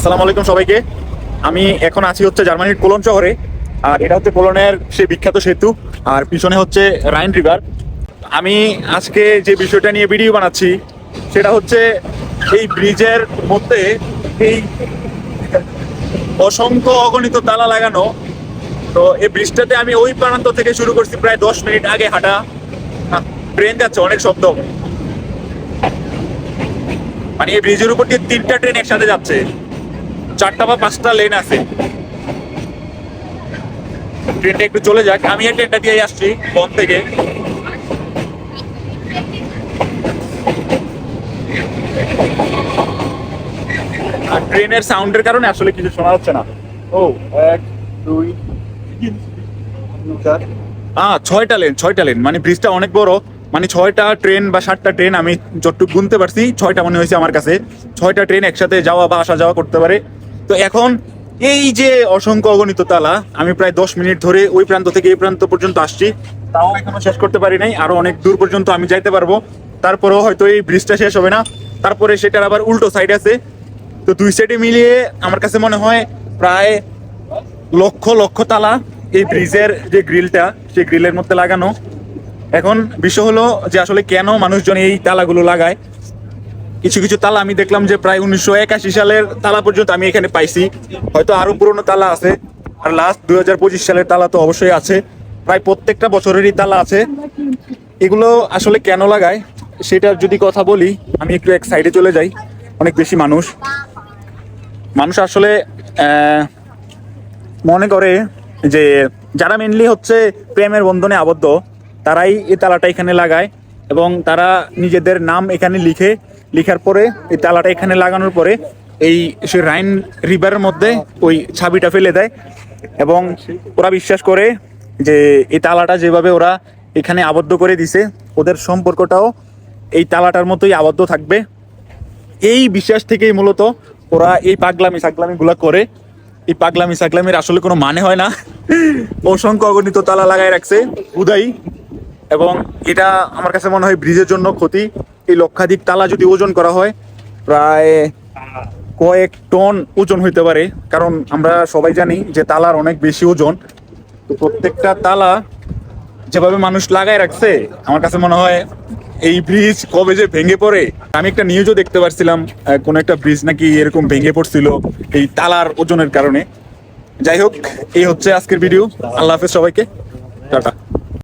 আসসালামু আলাইকুম সবাইকে। আমি এখন আছি হচ্ছে জার্মানির কোলন শহরে, আর এটা হচ্ছে কোলনের সেই বিখ্যাত সেতু, আর পিছনে হচ্ছে রাইন রিভার। আমি আজকে যে বিষয়টা নিয়ে ভিডিও বানাচ্ছি, সেটা হচ্ছে এই ব্রিজের মধ্যে এই অসংখ্য অগণিত তালা লাগানো। তো এই ব্রিজটাতে আমি ওই প্রান্ত থেকে শুরু করছি, প্রায় দশ মিনিট আগে হাঁটা। ট্রেন যাচ্ছে, অনেক শব্দ। মানে এই ব্রিজের উপর দিয়ে তিনটা ট্রেন একসাথে যাচ্ছে। চারটা বা পাঁচটা লেন আছে। ট্রেনটা একটু চলে যাক। আমি এই ট্রেনটা দিয়ে আসছি, বন থেকে। আর ট্রেনের সাউন্ডের কারণে আসলে কিছু শোনা যাচ্ছে না। ও, এক, দুই আহ, ছয়টা লেন ছয়টা লেন মানে ব্রিজটা অনেক বড়। মানে ছয়টা ট্রেন বা সাতটা ট্রেন আমি যতটুকু গুনতে পারছি, ছয়টা মনে হয়েছে আমার কাছে। ছয়টা ট্রেন একসাথে যাওয়া বা আসা যাওয়া করতে পারে। তো এখন এই যে অসংখ্য অগণিত তালা, আমি প্রায় দশ মিনিট ধরে ওই প্রান্ত থেকে এই প্রান্ত পর্যন্ত আসছি। তাও এখনও শেষ করতে পারি নাই, আরও অনেক দূর পর্যন্ত আমি যাইতে পারব। তারপরেও হয়তো এই ব্রিজটা শেষ হবে না। তারপরে সেটার আবার উল্টো সাইড আছে। তো দুই সাইডে মিলিয়ে আমার কাছে মনে হয় প্রায় লক্ষ লক্ষ তালা এই ব্রিজের যে গ্রিলটা, সেই গ্রিলের মধ্যে লাগানো। এখন বিষয় হলো যে আসলে কেন মানুষজন এই তালাগুলো লাগায়? কিছু কিছু তালা আমি দেখলাম যে প্রায় উনিশশো একাশি সালের তালা পর্যন্ত আমি এখানে পাইছি। হয়তো আরও পুরনো তালা আছে। আর লাস্ট দুই হাজার পঁচিশ সালের তালা তো অবশ্যই আছে। প্রায় প্রত্যেকটা বছরেরই তালা আছে। এগুলো আসলে কেন লাগায়, সেটার যদি কথা বলি, আমি একটু এক সাইডে চলে যাই। অনেক বেশি মানুষ। মানুষ আসলে মনে করে যে, যারা মেনলি হচ্ছে প্রেমের বন্ধনে আবদ্ধ, তারাই এই তালাটা এখানে লাগায়। এবং তারা নিজেদের নাম এখানে লিখে, লিখার পরে, এই তালাটা এখানে লাগানোর পরে এই সে রাইন রিভারের মধ্যে ওই ছাবিটা ফেলে দেয় এবং ওরা বিশ্বাস করে যে এই তালাটা যেভাবে ওরা এখানে আবদ্ধ করে দিছে, ওদের সম্পর্কটাও এই তালাটার মতোই আবদ্ধ থাকবে। এই বিশ্বাস থেকেই মূলত ওরা এই পাগলামি সাগলামি গুলা করে। এই পাগলামি সাগলামির আসলে কোনো মানে হয় না। অসংখ্য অগণিত তালা লাগাই রাখছে। উদাই এবং এটা আমার কাছে মনে হয় ব্রিজের জন্য ক্ষতি। এই লক্ষাধিক তালা যদি ওজন করা হয়, প্রায় কয়েক টন ওজন হইতে পারে। কারণ আমরা সবাই জানি যে তালার অনেক বেশি ওজন। তো প্রত্যেকটা তালা যেভাবে মানুষ লাগায় রাখছে, আমার কাছে মনে হয় এই ব্রিজ কবে যে ভেঙে পড়ে। আমি একটা নিউজও দেখতে পারছিলাম কোন একটা ব্রিজ নাকি এরকম ভেঙে পড়ছিল এই তালার ওজনের কারণে। যাই হোক, এই হচ্ছে আজকের ভিডিও আল্লাহ হাফেজ সবাইকে। টাটা।